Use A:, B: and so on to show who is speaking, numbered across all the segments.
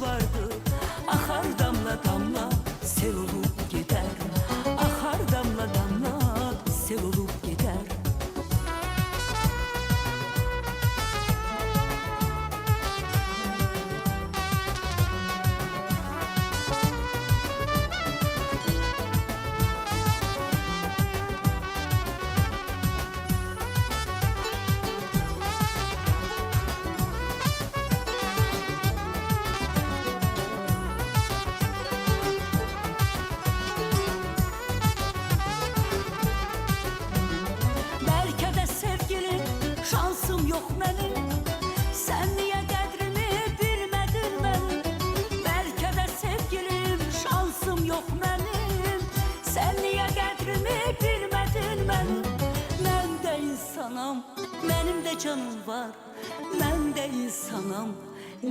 A: vardı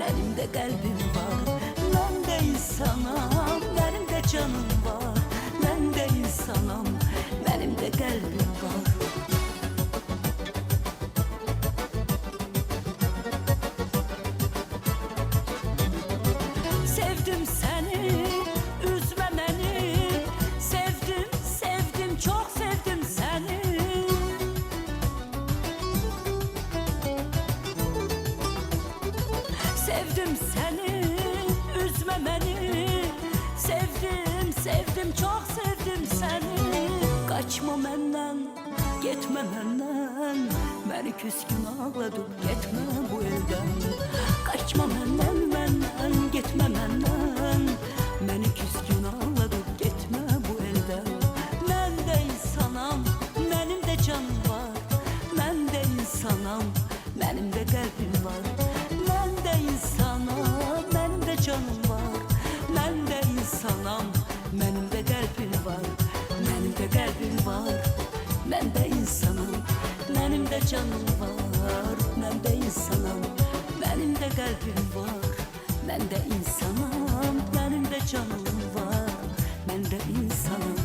A: benim de kalbim var Ben de insanım. Benim de canım küskün ağladıp gitme bu elden. Kaçma benden, benden, gitme benden. Beni küskün ağladıp gitme bu elden. Ben de insanım, benim de canım var. Ben de insanım, benim de kalbim var kalbim var Ben de insanım, benim de canım var Ben de insanım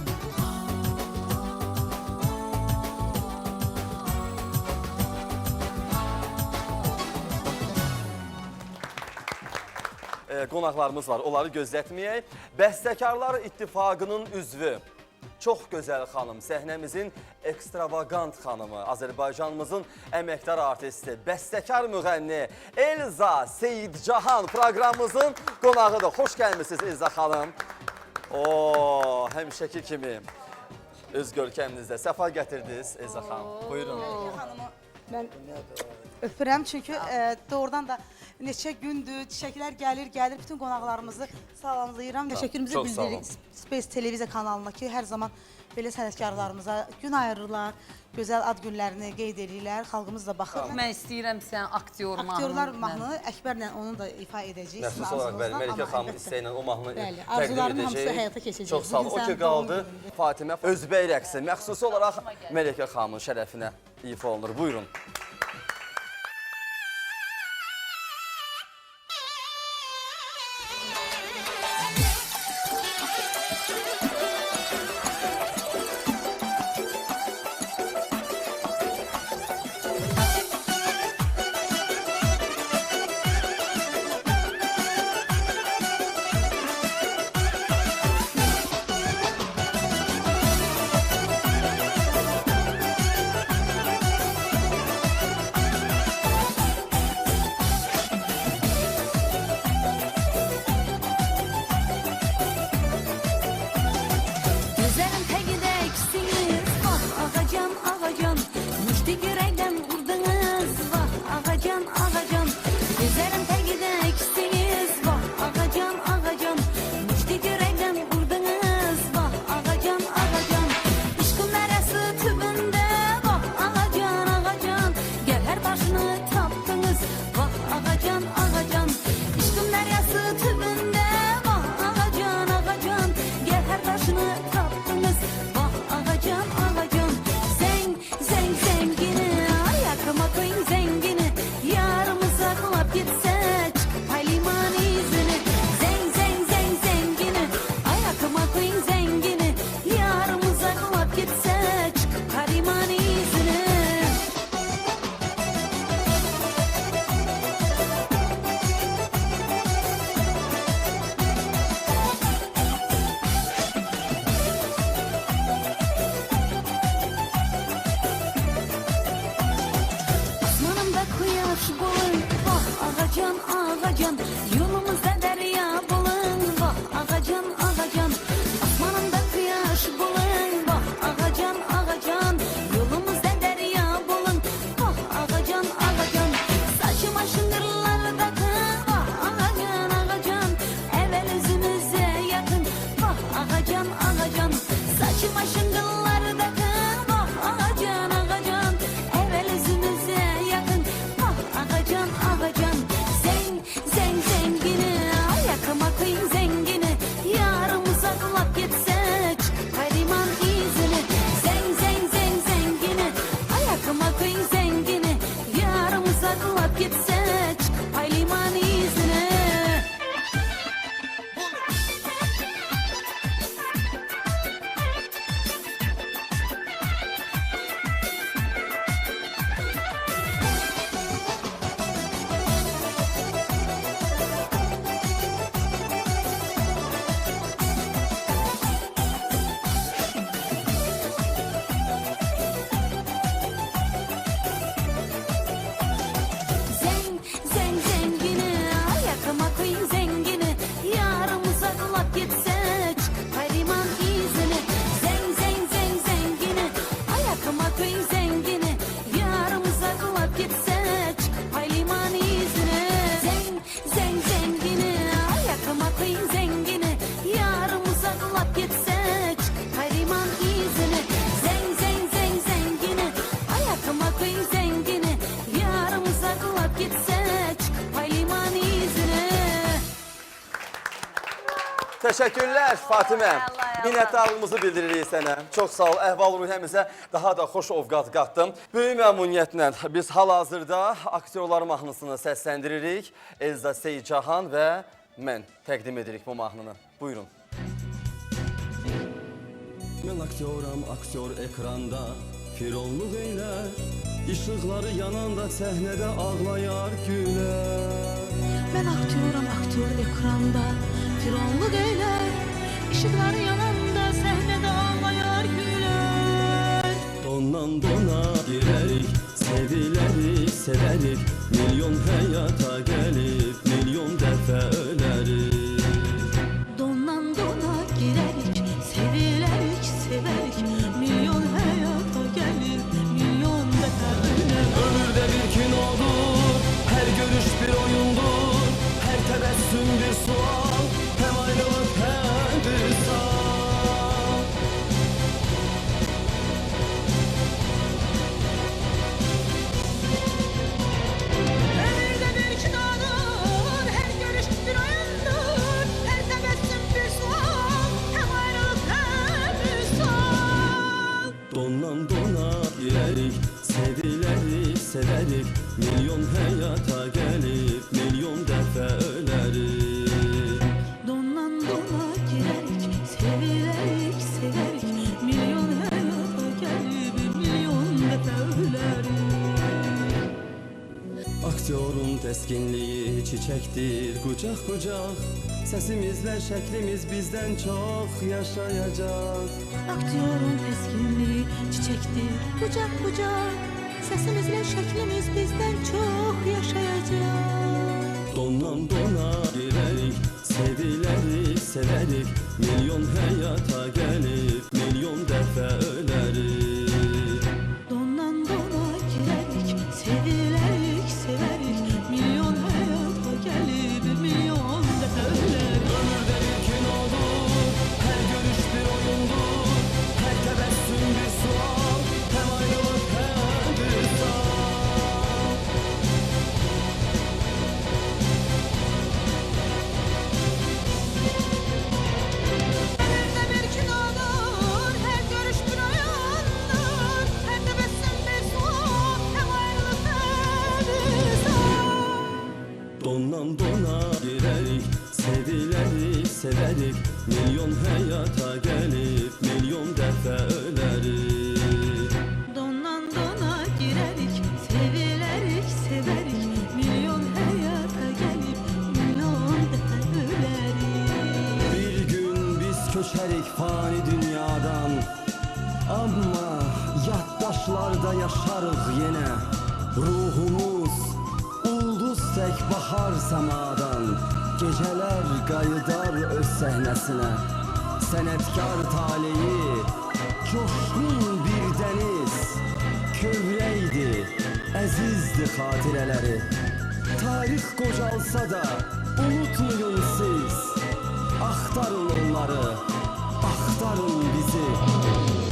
B: e, qonaqlarımız var. Onları gözlətməyək. Bəstəkarlar İttifaqının üzvü çox gözəl xanım, səhnəmizin ekstravagant xanımı, Azərbaycanımızın əməkdar artisti, bəstəkar müğənni Elza Seyidcahan proqramımızın qonağıdır. Xoş gəlmisiniz Elza xanım. O, həmişəki kimi öz görkəminizdə səfa gətirdiniz Elza xanım. Buyurun.
C: Ben öpürəm çünkü e, doğrudan da neçə gündür çiçəklər gəlir, gəlir bütün qonaqlarımızı salamlayıram. Təşəkkürümüzü
B: çox sağ olun.
C: bildiririk Space televiziya kanalına ki, hər zaman belə sənətkarlarımıza gün ayırırlar, gözəl ad günlərini qeyd edirlər, xalqımız da baxır.
D: Mən istəyirəm sən aktyor mahnını.
C: Aktyorlar mahnını Əkbərlə onu da ifa edəcəyik. sizin
B: Məxsus olaraq bəli,
C: arzunuzdan,
B: Məlikə
C: amma
B: xanım
C: əlbəttə
B: istəyinlə o mahnını
C: Bəli,
B: təqdim
C: arzuların hamısı həyata keçəcək.
B: Çox sağ ol.
C: Bugün
B: O ki
C: sənin
B: qaldı
C: doğum günündür.
B: Fatimə Özbək rəqsi məxsusi olaraq Məlikə xanımın şərəfinə ifa olunur. Buyurun.
D: Teşekkürler Fatimə. Minnətdarlığımızı bildiririk sənə. Çox sağ ol. Əhval-ruhiyyəmizə daha da xoş ovqat qatdın. Böyük məmnuniyyətlə biz hal-hazırda aktyorlar mahnısını səsləndiririk. Elza Seycahan və mən təqdim edirik bu mahnını. Buyurun.
B: Mən aktyoram, aktyor ekranda Fironluq eylər İşıqları yananda səhnədə ağlayar gülər
E: Ben aktyoram aktör ekranda Fironluk eyler Işıklar yananda
B: dona girərik, sevilərik, sevərik Milyon həyata gəlib, milyon dəfə ölərik
E: Dondan dona girerik, sevilerik, severik Milyon hayata gelip milyon defa ölerik
B: Aktyorun təskinliyi çiçəkdir, qucaq-qucaq Səsimizlə şəklimiz bizdən çox yaşayacaq
E: Aktyorun eskinliği çiçektir Kucak kucak Sesimizle şeklimiz bizden çok yaşayacak.
B: Dondan dona girərik, sevilərik, sevərik Milyon həyata gəlib, milyon dəfə ölərik fani dünyadan Amma yaddaşlarda yaşarıq yenə Ruhumuz ulduz tək bahar səmadan Gecələr qayıdar öz səhnəsinə Sənətkar taleyi coşqun bir dəniz Kövrəydi, əzizdi xatirələri Tarix qocalsa da unutmayın siz Axtarın onları, axtarın bizi.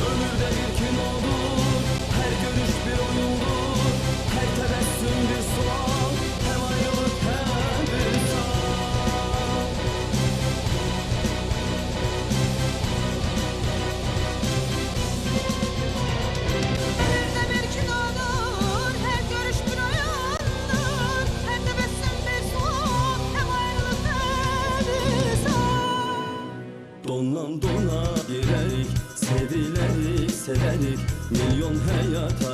B: Ömürdə bir kinodur, hər görüş bir oyundur. Hər təbəssüm bir sual,
E: Milyon həyata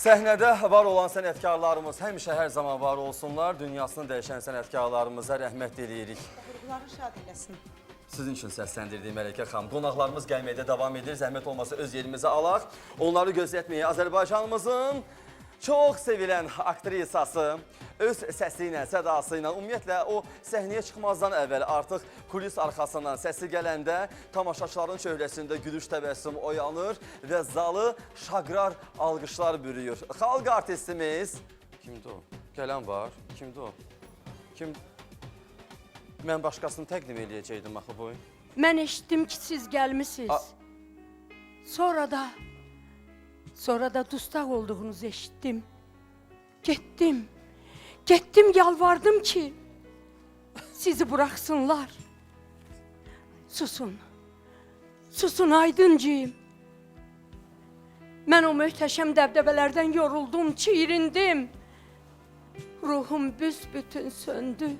B: Səhnədə var olan sənətkarlarımız həmişə hər zaman var olsunlar. Dünyasını dəyişən sənətkarlarımıza rəhmət eləyirik.
C: Ruhları şad eləsin.
B: Sizin üçün səsləndirdiyim Mələkə xanım. Qonaqlarımız gəlməkdə davam edir. Zəhmət olmasa öz yerimizə alaq. Onları gözlətməyə Azərbaycanımızın çox sevilən aktrisası öz səsi ilə, sədası ilə, ümumiyyətlə o səhnəyə çıxmazdan əvvəl artıq kulis arxasından səsi gələndə tamaşaçıların çöhrəsində gülüş təbəssüm oyanır və zalı şaqrar alqışlar bürüyür. Xalq artistimiz kimdir o? Gələn var. Kimdir o? Kim? Mən başqasını təqdim eləyəcəkdim axı bu.
F: Mən eşitdim ki, siz gəlmisiniz. Sonra da sonra da dustaq olduğunuzu eşitdim. Getdim. Getdim yalvardım ki sizi buraxsınlar. Susun. Susun aydıncıyım. Mən o möhtəşəm dəbdəbələrdən yoruldum, çiğrindim. Ruhum büsbütün söndü.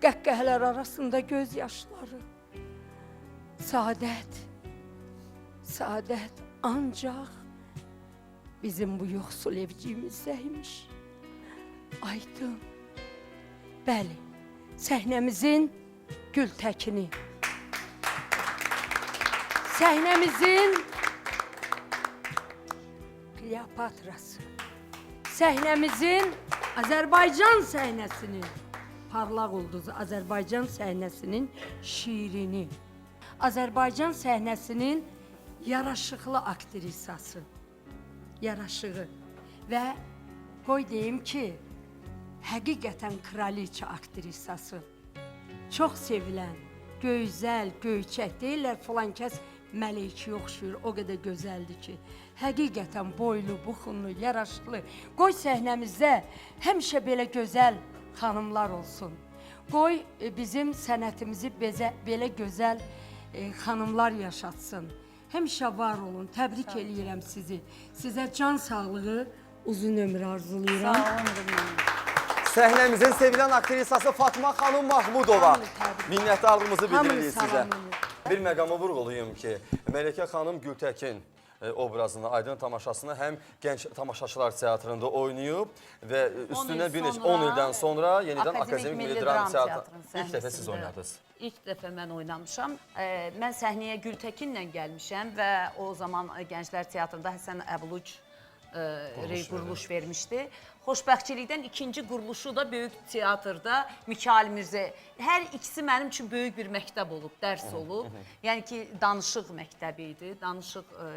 F: Qəhqəhələr arasında göz yaşları. Saadət, saadət ancaq bizim bu yoxsul evciyimizdəymiş. Aydın. Bəli, səhnəmizin Gültəkini. Səhnəmizin Kleopatrası. Səhnəmizin Azərbaycan səhnəsinin parlaq ulduzu Azərbaycan səhnəsinin şiirini. Azərbaycan səhnəsinin yaraşıqlı aktrisası. Yaraşığı və qoy deyim ki, həqiqətən kraliça aktrisası. Çox sevilən, gözəl, göyçək deyirlər filan kəs mələkə oxşuyur, o qədər gözəldir ki. Həqiqətən boylu, buxunlu, yaraşıqlı. Qoy səhnəmizdə həmişə belə gözəl xanımlar olsun. Qoy e, bizim sənətimizi bezə, belə gözəl e, xanımlar yaşatsın. Həmişə var olun. Təbrik eləyirəm sizi. Sizə can sağlığı, uzun ömür arzulayıram.
D: Sağ olun Rümen.
B: Səhnəmizin sevilən aktrisası Fatma xanım Mahmudova. Minnətdarlığımızı bildiririk sizə. Bir məqamı vurğulayım ki, Mələkə xanım Gültəkin e, obrazını, Aydın tamaşasını həm gənc tamaşaçılar teatrında oynayıb və e, üstündən
D: il
B: bir neçə
D: sonra
B: 10 ildən sonra yenidən
D: Akademik
B: Akademik
D: Milli Dram
B: Teatrı. İlk dəfə siz oynadınız.
D: İlk dəfə mən oynamışam. Ee, mən səhnəyə Gültəkinlə gəlmişəm və o zaman e, Gənclər Teatrında Həsən Əbuluc e, quruluş vermişdi. Xoşbəxtçilikdən ikinci quruluşu da böyük teatrda Mikail Mirzə. Hər ikisi mənim üçün böyük bir məktəb olub, dərs olub. Yəni ki, danışıq məktəbi idi. Danışıq e,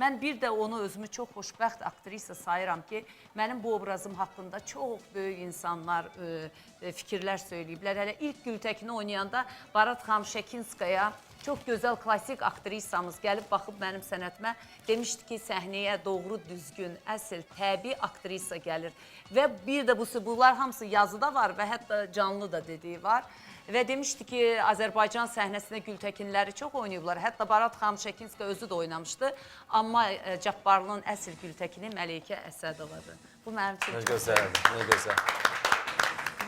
D: Mən bir də onu özümü çox xoşbəxt aktrisa sayıram ki, mənim bu obrazım haqqında çox böyük insanlar e, e, fikirlər söyləyiblər. Hələ ilk Gültəkini oynayanda Barat xanım Şekinskaya çox gözəl klassik aktrisamız gəlib baxıb mənim sənətimə demişdi ki, səhnəyə doğru, düzgün, əsl, təbii aktrisa gəlir. Və bir də bu bunlar hamısı yazıda var və hətta canlı da dediyi var. Və demişdi ki, Azərbaycan səhnəsində Gültəkinləri çox oynayıblar. Hətta Barat xanım Şəkinska özü də oynamışdı. Amma e, Cabbarlının əsl Gültəkini Məleykə Əsədovadır. Bu mənim üçün
B: Nə
D: çox
B: gözəl, nə gözəl.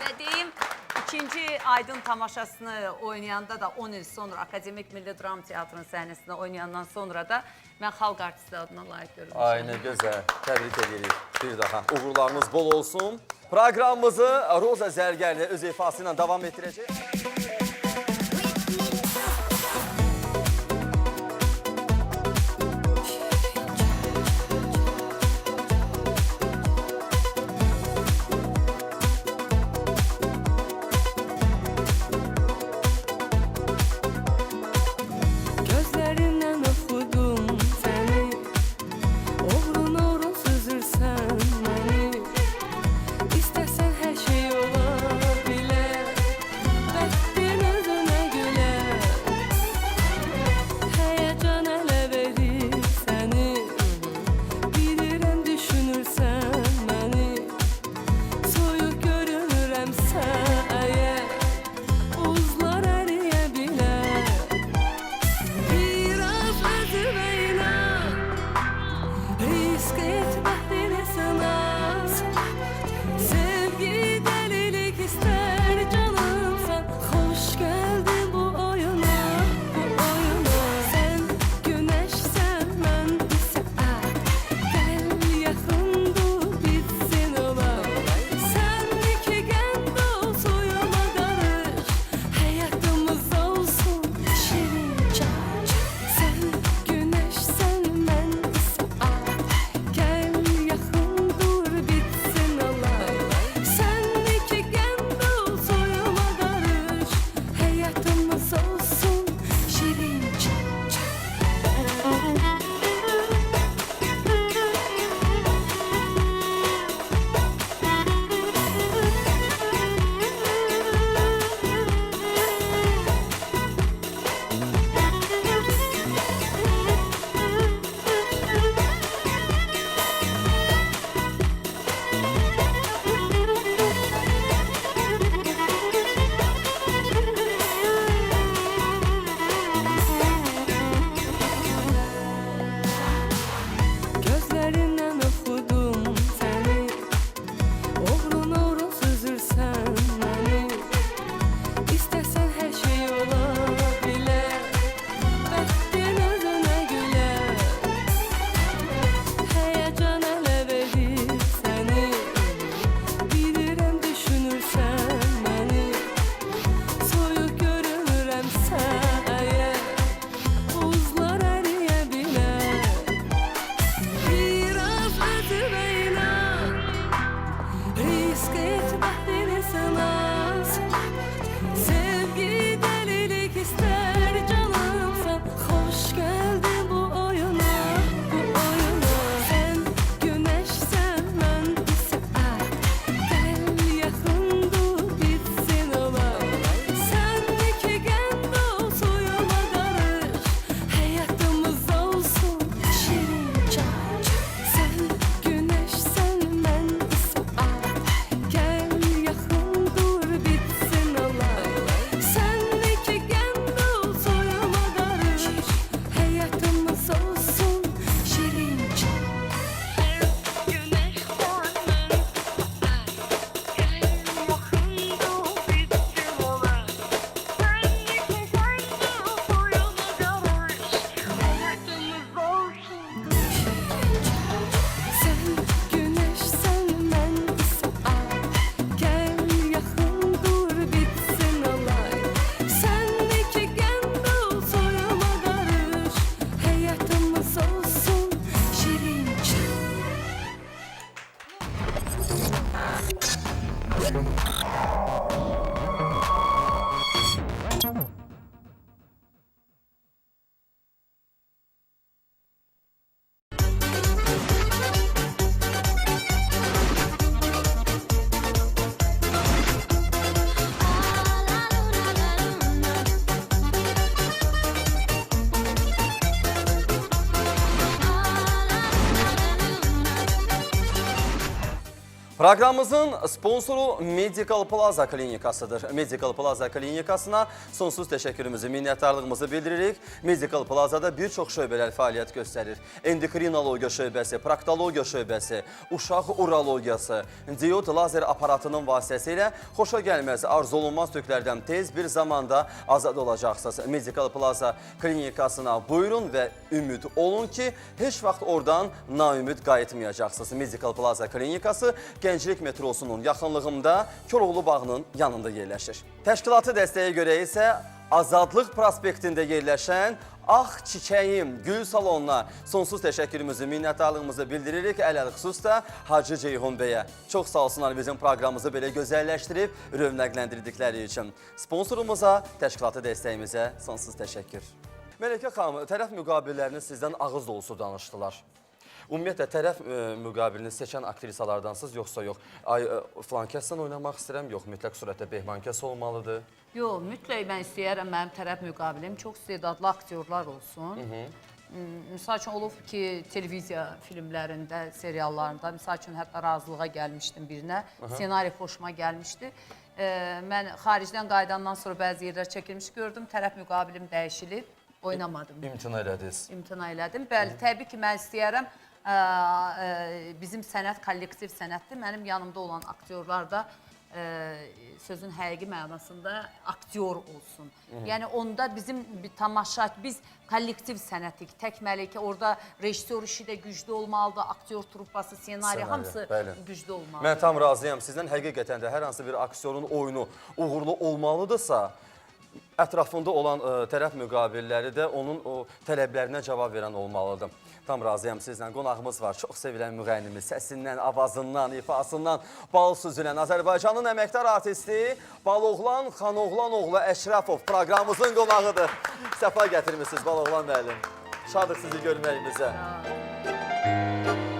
D: Və deyim, ikinci Aydın tamaşasını oynayanda da 10 il sonra Akademik Milli Dram Teatrının səhnəsində oynayandan sonra da mən xalq artisti adına layiq görülmüşəm.
B: Ay nə gözəl. Təbrik edirik bir daha. Uğurlarınız bol olsun. Proqramımızı Roza Zərgərlə öz ifası ilə davam etdirəcək. Proqramımızın sponsoru Medical Plaza Klinikasıdır. Medical Plaza Klinikasına sonsuz təşəkkürümüzü, minnətdarlığımızı bildiririk. Medical Plazada bir çox şöbələr fəaliyyət göstərir. Endokrinologiya şöbəsi, proktologiya şöbəsi, uşaq urologiyası, diod lazer aparatının vasitəsilə xoşa gəlməz, arzu olunmaz tüklərdən tez bir zamanda azad olacaqsınız. Medical Plaza Klinikasına buyurun və ümid olun ki, heç vaxt oradan naümid qayıtmayacaqsınız. Medical Plaza Klinikası Gənclik metrosunun yaxınlığında Koroğlu bağının yanında yerləşir. Təşkilatı dəstəyə görə isə Azadlıq prospektində yerləşən Ağ Çiçəyim Gül Salonuna sonsuz təşəkkürümüzü, minnətdarlığımızı bildiririk. Ələl xüsus da Hacı Ceyhun bəyə. Çox sağ olsunlar bizim proqramımızı belə gözəlləşdirib, rövnəqləndirdikləri üçün. Sponsorumuza, təşkilatı dəstəyimizə sonsuz təşəkkür. Mələkə xanım, tərəf müqabillərini sizdən ağız dolusu danışdılar. Ümumiyyətlə tərəf e, müqabilini seçən aktrisalardansınız yoxsa yox? Ay e, flankəssən oynamaq istəyirəm, yox mütləq surətdə Behmankəs olmalıdır.
D: Yox, mütləq mən istəyərəm mənim tərəf müqabilim çox istedadlı aktyorlar olsun. Hmm, Misal üçün olub ki, televiziya filmlərində, seriallarında, misal üçün hətta razılığa gəlmişdim birinə. Ssenari xoşuma gəlmişdi. E, mən xaricdən qayıdandan sonra bəzi yerlər çəkilmiş gördüm, tərəf müqabilim dəyişilib, oynamadım.
B: İmtina elədiniz.
D: imtina elədim. Bəli, təbii ki, mən istəyərəm ə, ə, bizim sənət kollektiv sənətdir. Mənim yanımda olan aktyorlar da ə, sözün həqiqi mənasında aktyor olsun. Yəni onda bizim bir tamaşa, biz kollektiv sənətik. Təkməli ki, orada rejissor işi də güclü olmalıdır, aktyor truppası, Ssenari, hamısı
B: bəli.
D: güclü olmalıdır.
B: Mən tam razıyam. Sizdən həqiqətən də hər hansı bir aktyorun oyunu uğurlu olmalıdırsa, ətrafında olan ə, tərəf müqabilləri də onun o tələblərinə cavab verən olmalıdır. Tam razıyam sizlə. Qonağımız var. Çox sevilən müğənnimiz, səsindən, avazından, ifasından bal süzülən Azərbaycanın əməkdar artisti Baloğlan Xanoğlan oğlu Əşrəfov proqramımızın qonağıdır. Səfa gətirmisiniz Baloğlan müəllim. Şadıq sizi görməyimizə.
G: Çıx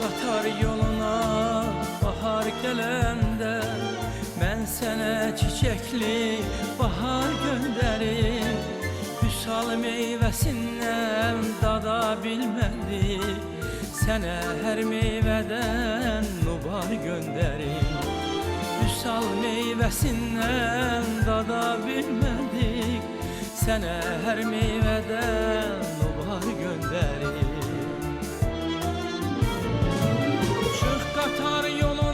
G: qatar yoluna bahar gələndə Mən sənə çiçəkli bahar göndərim Vüsal meyvəsindən dada bilmədi Sənə hər meyvədən nubar göndərim Vüsal meyvəsindən dada bilmədik Sənə hər meyvədən nubar göndərim Çıx qatar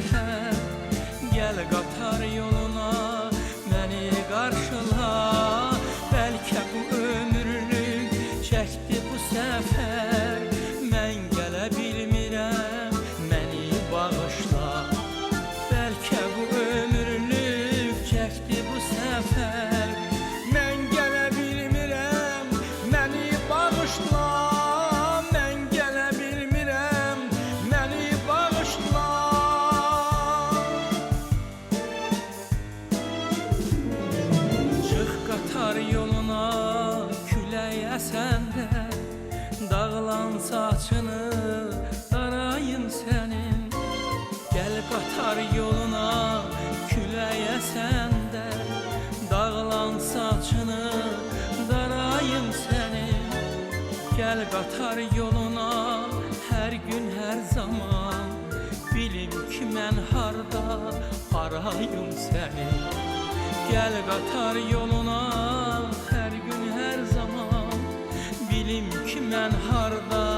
G: axşam səhər Gəl qatar yoluna məni qarşıla Gəl qatar yoluna hər gün hər zaman. Bilim ki mən harda arayım səni Gəl qatar yoluna hər gün hər zaman. Bilim ki mən harda